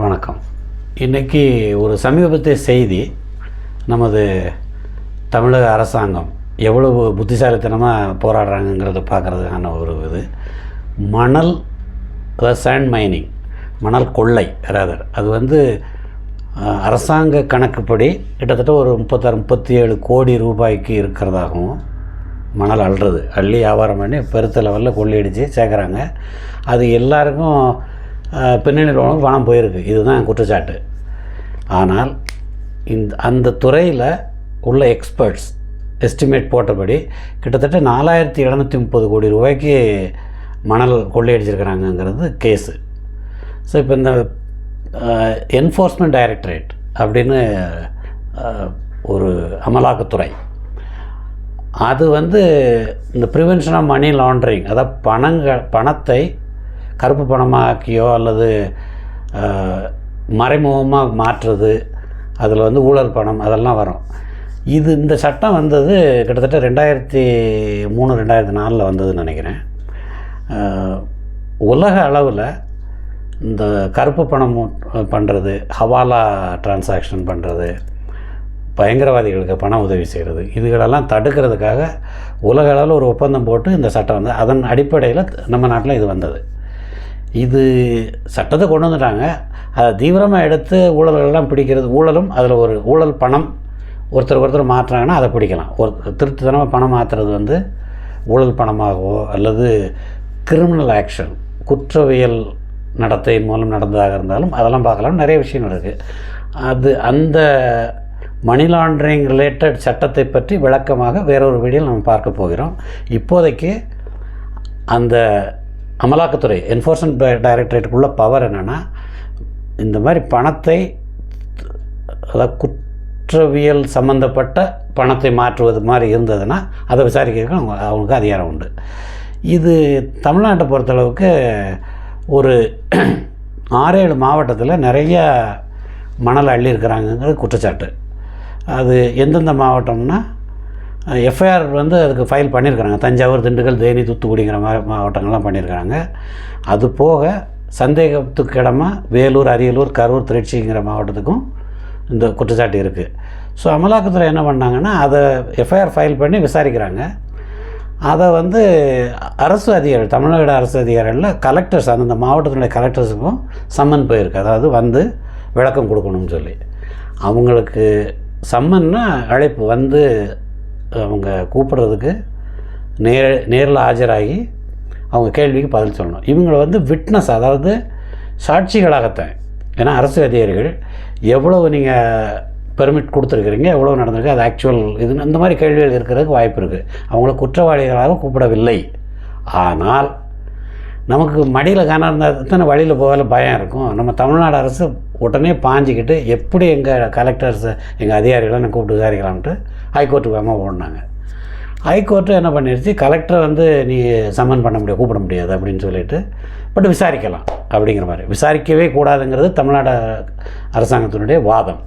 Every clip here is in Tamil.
வணக்கம். இன்றைக்கி ஒரு சமீபத்திய செய்தி நமது தமிழக அரசாங்கம் எவ்வளவு புத்திசாலித்தனமாக போராடுறாங்கங்கிறத பார்க்குறதுக்கான ஒரு இது. மணல் சேண்ட் மைனிங் மணல் கொள்ளை ரேதர் அது வந்து அரசாங்க கணக்குப்படி கிட்டத்தட்ட ஒரு முப்பத்தாறு முப்பத்தி ஏழு கோடி ரூபாய்க்கு இருக்கிறதாகவும் மணல் அள்ளுறது. அள்ளி வியாபாரம் பண்ணி பெருத்த லெவலில் கொள்ளையடித்து சேர்க்குறாங்க. அது எல்லாருக்கும் பின்னணி உள்ளவங்களுக்கு பணம் போயிருக்கு. இதுதான் குற்றச்சாட்டு. ஆனால் இந்த அந்த துறையில் உள்ள எக்ஸ்பர்ட்ஸ் எஸ்டிமேட் போட்டபடி கிட்டத்தட்ட நாலாயிரத்தி எழுநூற்றி முப்பது கோடி ரூபாய்க்கு மணல் கொள்ளையடிச்சிருக்கிறாங்கங்கிறது கேஸு. ஸோ இப்போ இந்த என்ஃபோர்ஸ்மெண்ட் டைரக்டரேட் அப்படின்னு ஒரு அமலாக்கத்துறை. அது வந்து இந்த ப்ரிவென்ஷன் ஆஃப் மணி லாண்ட்ரிங் அதாவது பணங்கள் பணத்தை கருப்பு பணமாக்கியோ அல்லது மறைமுகமாக மாற்றுறது அதில் வந்து ஊழல் பணம் அதெல்லாம் வரும். இது இந்த சட்டம் வந்தது கிட்டத்தட்ட ரெண்டாயிரத்தி மூணு ரெண்டாயிரத்தி நாலில் வந்ததுன்னு நினைக்கிறேன். உலக அளவில் இந்த கருப்பு பணம் பண்ணுறது ஹவாலா டிரான்சாக்ஷன் பண்ணுறது பயங்கரவாதிகளுக்கு பண உதவி செய்கிறது இதுகளெல்லாம் தடுக்கிறதுக்காக உலக அளவில் ஒரு ஒப்பந்தம் போட்டு இந்த சட்டம் வந்து அதன் அடிப்படையில் நம்ம நாட்டில் இது வந்தது. இது சட்டத்தை கொண்டு வந்துட்டாங்க. அதை தீவிரமாக எடுத்து ஊழல்களெல்லாம் பிடிக்கிறது ஊழலும் அதில் ஒரு ஊழல் பணம் ஒருத்தர் ஒருத்தர் மாற்றுறாங்கன்னா அதை பிடிக்கலாம். ஒரு திருட்டுத்தனமாக பணம் மாற்றுறது வந்து ஊழல் பணமாகவோ அல்லது கிரிமினல் ஆக்ஷன் குற்றவியல் நடத்தை மூலம் நடந்ததாக இருந்தாலும் அதெல்லாம் பார்க்கலாம். நிறைய விஷயங்கள் இருக்குது அது அந்த மணி லாண்ட்ரிங் ரிலேட்டட் சட்டத்தை பற்றி விளக்கமாக வேறொரு வீடியோவில் நம்ம பார்க்க போகிறோம். இப்போதைக்கு அந்த அமலாக்கத்துறை என்ஃபோர்ஸ்மெண்ட் டைரக்டரேட்டுக்குள்ள பவர் என்னென்னா இந்த மாதிரி பணத்தை அதாவது குற்றவியல் சம்மந்தப்பட்ட பணத்தை மாற்றுவது மாதிரி இருந்ததுன்னா அதை விசாரிக்கிறதுக்கு அவங்க அவங்களுக்கு அதிகாரம் உண்டு. இது தமிழ்நாட்டை பொறுத்தளவுக்கு ஒரு ஆறேழு மாவட்டத்தில் நிறைய மணல் அள்ளியிருக்கிறாங்கங்கிறது குற்றச்சாட்டு. அது எந்தெந்த மாவட்டம்னா எஃப்ஐஆர் வந்து அதுக்கு ஃபைல் பண்ணியிருக்கிறாங்க தஞ்சாவூர் திண்டுக்கல் தேனி தூத்துக்குடிங்கிற மாதிரி மாவட்டங்கள்லாம் பண்ணியிருக்கிறாங்க அது போக சந்தேகத்துக்கு இடமா வேலூர் அரியலூர் கரூர் திருச்சிங்கிற மாவட்டத்துக்கும் இந்த குற்றச்சாட்டு இருக்குது ஸோ அமலாக்கத்துறை என்ன பண்ணாங்கன்னா அதை எஃப்ஐஆர் ஃபைல் பண்ணி விசாரிக்கிறாங்க. அதை வந்து அரசு அதிகாரிகள் தமிழ்நாடு அரசு அதிகாரிகளில் கலெக்டர்ஸ் அந்தந்த மாவட்டத்தினுடைய கலெக்டர்ஸுக்கும் சம்மன் போயிருக்கு. அதாவது வந்து விளக்கம் கொடுக்கணும்னு சொல்லி. அவங்களுக்கு சம்மன்னா அழைப்பு வந்து அவங்க கூப்பிடுறதுக்கு நேர நேரில் ஆஜராகி அவங்க கேள்விக்கு பதில் சொல்லணும். இவங்களை வந்து விட்னஸ் அதாவது சாட்சிகளாகத்தான். ஏன்னா அரசு அதிகாரிகள் எவ்வளவு நீங்கள் பெர்மிட் கொடுத்துருக்குறீங்க எவ்வளோ நடந்திருக்கு அது ஆக்சுவல் இது இந்த மாதிரி கேள்விகள் இருக்கிறதுக்கு வாய்ப்பு இருக்குது அவங்கள குற்றவாளிகளாக கூப்பிடவில்லை. ஆனால் நமக்கு மடியில் காண இருந்தால் தானே வழியில் போகல பயம் இருக்கும். நம்ம தமிழ்நாடு அரசு உடனே பாஞ்சிக்கிட்டு எப்படி எங்கள் கலெக்டர்ஸ் எங்கள் அதிகாரிகளை நான் கூப்பிட்டு விசாரிக்கலாம்ட்டு ஹைகோர்ட்டுக்கு வேகமாக ஓடினாங்க. ஹைகோர்ட்டு என்ன பண்ணிருச்சு? கலெக்டரை வந்து நீ சம்மன் பண்ண முடியாது கூப்பிட முடியாது அப்படின்னு சொல்லிட்டு பட் விசாரிக்கலாம் அப்படிங்கிற மாதிரி. விசாரிக்கவே கூடாதுங்கிறது தமிழ்நாடு அரசாங்கத்தினுடைய வாதம்.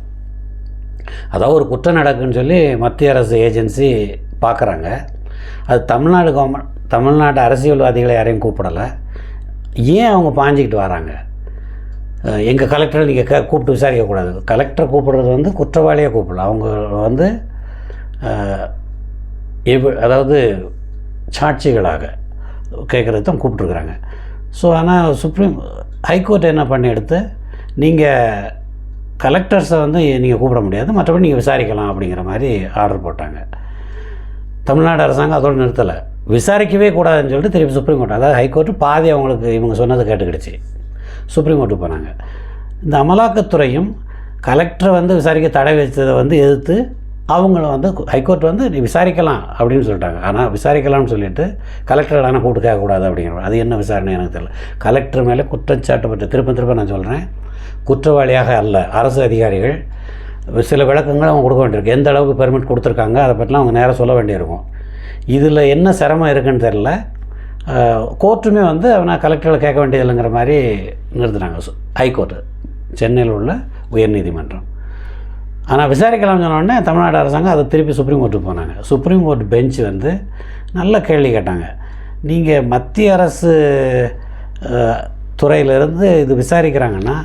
அதாவது ஒரு குற்றம் நடக்குன்னு சொல்லி மத்திய அரசு ஏஜென்சி பார்க்குறாங்க அது தமிழ்நாடு கவர்மெண்ட் தமிழ்நாடு அரசியல்வாதிகளை யாரையும் கூப்பிடலை. ஏன் அவங்க பாஞ்சிக்கிட்டு வராங்க? எங்கள் கலெக்டரை நீங்கள் க கூப்பிட்டு விசாரிக்கக்கூடாது. கலெக்டரை கூப்பிடுறது வந்து குற்றவாளியாக கூப்பிடலாம். அவங்க வந்து எவ்- அதாவது சாட்சிகளாக கேட்குறது தான் கூப்பிட்ருக்குறாங்க ஸோ ஆனால் சுப்ரீம் ஹைகோர்ட் என்ன பண்ணி எடுத்து நீங்கள் கலெக்டர்ஸை வந்து நீங்கள் கூப்பிட முடியாது. மற்றபடி நீங்கள் விசாரிக்கலாம் அப்படிங்கிற மாதிரி ஆர்டர் போட்டாங்க. தமிழ்நாடு அரசாங்கம் அதோடு நிறுத்தலை. விசாரிக்கவே கூடாதுன்னு சொல்லிட்டு திருப்பி சுப்ரீம் கோர்ட் அதாவது ஹைகோர்ட்டு பாதி அவங்களுக்கு இவங்க சொன்னது கேட்டுக்கிடுச்சு. சுப்ரீம் கோர்ட்டுக்கு போனாங்க. இந்த அமலாக்கத்துறையும் கலெக்டரை வந்து விசாரிக்க தடை வச்சதை வந்து எதிர்த்து அவங்கள வந்து ஹைகோர்ட் வந்து நீ விசாரிக்கலாம் அப்படின்னு சொல்லிட்டாங்க. ஆனால் விசாரிக்கலாம்னு சொல்லிட்டு கலெக்டர் ஆனால் கூப்பிட்டு கேட்கக்கூடாது அப்படிங்கிற அது என்ன விசாரணை எனக்கு தெரியல. கலெக்டர் மேலே குற்றச்சாட்டு பற்றி திருப்ப திரும்ப நான் சொல்கிறேன் குற்றவாளியாக அல்ல. அரசு அதிகாரிகள் சில விளக்கங்கள் அவங்க கொடுக்க வேண்டியிருக்கு. எந்த அளவுக்கு பெர்மிட் கொடுத்துருக்காங்க அதை பற்றிலாம் அவங்க நேராக சொல்ல வேண்டியிருக்கும். இதில் என்ன சிரமம் இருக்குன்னு தெரில கோர்ட்டுமே வந்து அவனை கலெக்டரில் கேட்க வேண்டியதில்லைங்கிற மாதிரி நிறுத்தினாங்க. ஹைகோர்ட்டு. சென்னையில் உள்ள உயர்நீதிமன்றம். ஆனால் விசாரிக்கலாம்னு சொன்ன உடனே தமிழ்நாடு அரசாங்கம் அதை திருப்பி சுப்ரீம் கோர்ட்டுக்கு போனாங்க. சுப்ரீம் கோர்ட் பெஞ்ச் வந்து நல்ல கேள்வி கேட்டாங்க. நீங்கள் மத்திய அரசு துறையிலேருந்து துறையிலிருந்து இது விசாரிக்கிறாங்கன்னா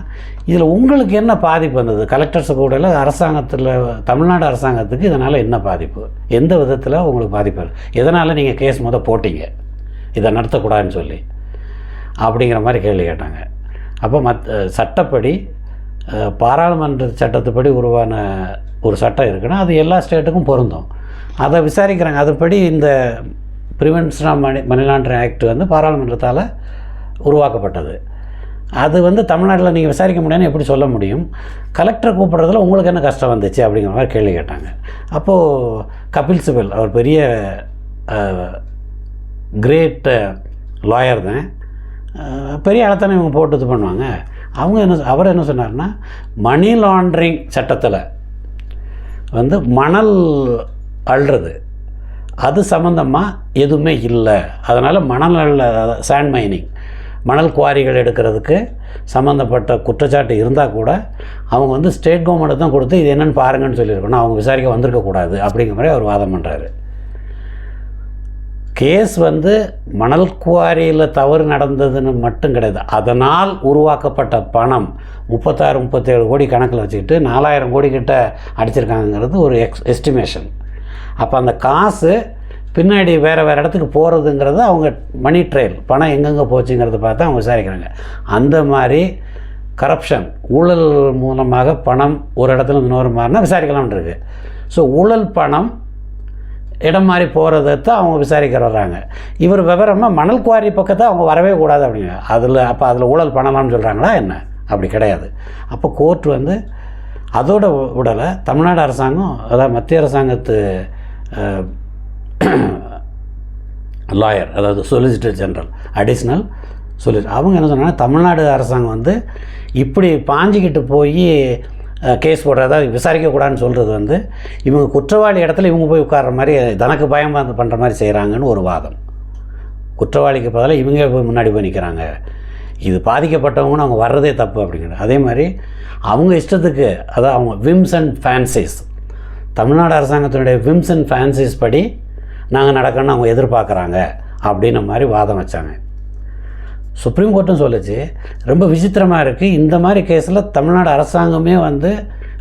இதில் உங்களுக்கு என்ன பாதிப்பு வந்தது? கலெக்டர்ஸ் கூட அரசாங்கத்தில் தமிழ்நாடு அரசாங்கத்துக்கு இதனால் என்ன பாதிப்பு? எந்த விதத்தில் உங்களுக்கு பாதிப்பு? எதனால் நீங்கள் கேஸ் மொதல் போட்டீங்க? இதை நடத்தக்கூடாதுன்னு சொல்லி அப்படிங்கிற மாதிரி கேள்வி கேட்டாங்க. அப்போ மத் சட்டப்படி பாராளுமன்ற சட்டத்துப்படி உருவான ஒரு சட்டம் இருக்குன்னா அது எல்லா ஸ்டேட்டுக்கும் பொருந்தும். அதை விசாரிக்கிறாங்க. அதுபடி இந்த prevention of money money laundering act வந்து பாராளுமன்றத்தால் உருவாக்கப்பட்டது. அது வந்து தமிழ்நாட்டில் நீங்கள் விசாரிக்க முடியாதுன்னு எப்படி சொல்ல முடியும்? கலெக்டரை கூப்பிட்றதுல உங்களுக்கு என்ன கஷ்டம் வந்துச்சு அப்படிங்கிற மாதிரி கேள்வி கேட்டாங்க. அப்போது கபில் சிபல் அவர் பெரிய கிரேட் லாயர் தான். பெரிய இடத்தானே இவங்க போட்டு இது பண்ணுவாங்க. அவங்க என்ன அவர் என்ன சொன்னார்னா மணி லாண்ட்ரிங் சட்டத்தில் வந்து மணல் அள்ளுறது அது சம்மந்தமாக எதுவுமே இல்லை. அதனால் மணல் அள்ள சாண்ட் மைனிங் மணல் குவாரிகள் எடுக்கிறதுக்கு சம்மந்தப்பட்ட குற்றச்சாட்டு இருந்தால் கூட அவங்க வந்து ஸ்டேட் கவர்மெண்ட்டு தான் கொடுத்து இது என்னென்னு பாருங்கன்னு சொல்லியிருக்கணும். அவங்க விசாரிக்க வந்திருக்கக்கூடாது அப்படிங்கிற மாதிரி அவர் வாதம் பண்ணுறாரு கேஸ் வந்து மணல் குவாரியில் தவறு நடந்ததுன்னு மட்டும் கிடையாது. அதனால் உருவாக்கப்பட்ட பணம் முப்பத்தாறு முப்பத்தேழு கோடி கணக்கில் வச்சுக்கிட்டு நாலாயிரம் கோடி கிட்ட அடிச்சிருக்காங்கங்கிறது ஒரு எக்ஸ் எஸ்டிமேஷன் அப்போ அந்த காசு பின்னாடி வேறு வேறு இடத்துக்கு போகிறதுங்கிறது அவங்க மணி ட்ரெயில் பணம் எங்கெங்கே போச்சுங்கிறத பார்த்து அவங்க விசாரிக்கிறாங்க. அந்த மாதிரி கரப்ஷன் ஊழல் மூலமாக பணம் ஒரு இடத்துல இன்னொரு மாதிரினா விசாரிக்கலாம்னு இருக்குது ஸோ ஊழல் பணம் இடம் மாறி போகிறத அவங்க விசாரிக்க வர்றாங்க. இவர் விவரமாக மணல் குவாரி பக்கத்தை அவங்க வரவே கூடாது அப்படிங்க. அதில் அப்போ அதில் ஊழல் பண்ணலாம்னு சொல்கிறாங்களா என்ன? அப்படி கிடையாது. அப்போ கோர்ட் வந்து அதோட விடலை. தமிழ்நாடு அரசாங்கம் அதாவது மத்திய அரசாங்கத்து லாயர் அதாவது சொலிசிட்டர் ஜெனரல் அடிஷ்னல் சொல்லி அவங்க என்ன சொன்னாங்க தமிழ்நாடு அரசாங்கம் வந்து இப்படி பாஞ்சிக்கிட்டு போய் கேஸ் போடுறதா விசாரிக்கக்கூடாதுன்னு சொல்கிறது வந்து இவங்க குற்றவாளி இடத்துல இவங்க போய் உட்கார்ற மாதிரி தனக்கு பயம் வந்து பண்ணுற மாதிரி செய்கிறாங்கன்னு ஒரு வாதம். குற்றவாளிக்கு பதிலாக இவங்க போய் முன்னாடி போய் நிற்கிறாங்க இது பாதிக்கப்பட்டவங்கன்னு அவங்க வர்றதே தப்பு அப்படிங்கிறது அதே மாதிரி அவங்க இஷ்டத்துக்கு அதாவது அவங்க விம்ஸ் அண்ட் ஃபேன்சிஸ் தமிழ்நாடு அரசாங்கத்தினுடைய விம்ஸ் அண்ட் ஃபேன்சிஸ் படி நாங்கள் நடக்கணும்னு அவங்க எதிர்பார்க்குறாங்க அப்படின்ன மாதிரி வாதம் வச்சாங்க. சுப்ரீம் கோர்ட்டும் சொல்லுச்சு. ரொம்ப விசித்திரமாக இருக்குது இந்த மாதிரி கேஸில் தமிழ்நாடு அரசாங்கமே வந்து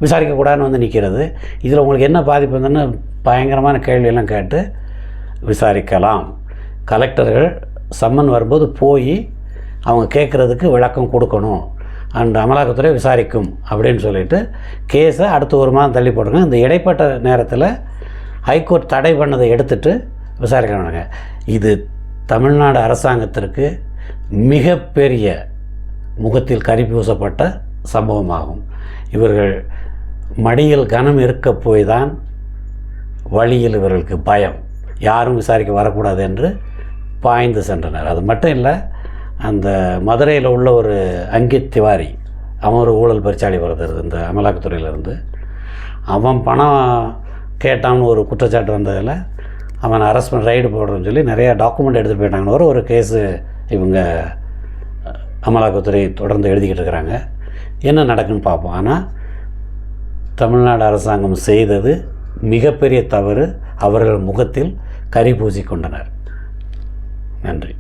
விசாரிக்கக்கூடாதுன்னு வந்து நிற்கிறது இதில் உங்களுக்கு என்ன பாதிப்பு வந்துன்னு பயங்கரமான கேள்வியெல்லாம் கேட்டு விசாரிக்கலாம். கலெக்டர்கள் சம்மன் வரும்போது போய் அவங்க கேட்குறதுக்கு விளக்கம் கொடுக்கணும். அண்ட் அமலாக்கத்துறை விசாரிக்கும் அப்படின்னு சொல்லிட்டு கேஸை அடுத்த ஒரு மாதம் தள்ளி போட்டுருங்க இந்த இடைப்பட்ட நேரத்தில் ஹைகோர்ட் தடை பண்ணதை எடுத்துட்டு விசாரிக்கணுங்க இது தமிழ்நாடு அரசாங்கத்திற்கு மிகப்பெரிய முகத்தில் கறி பூசப்பட்ட சம்பவமாகும். இவர்கள் மடியில் கனம் இருக்க போய் தான் வழியில் இவர்களுக்கு பயம். யாரும் விசாரிக்க வரக்கூடாது என்று பாய்ந்து சென்றனர். அது மட்டும் இல்லை அந்த மதுரையில் உள்ள ஒரு அங்கித் திவாரி அவன் ஒரு ஊழல் பரிச்சாளி வருது இந்த அமலாக்கத்துறையிலேருந்து. அவன் பணம் கேட்டான்னு ஒரு குற்றச்சாட்டு வந்ததில் அவன் அரெஸ்ட் பண்ண ரைடு போடுறோன்னு சொல்லி நிறையா டாக்குமெண்ட் எடுத்துகிட்டு போயிட்டாங்கன்னு ஒரு ஒரு கேஸு இவங்க அமலாக்கத்துறை தொடர்ந்து எழுதிக்கிட்டு இருக்கிறாங்க. என்ன நடக்குன்னு பார்ப்போம். ஆனால் தமிழ்நாடு அரசாங்கம் செய்தது மிகப்பெரிய தவறு. அவர்கள் முகத்தில் கரி பூசி கொண்டனர். நன்றி.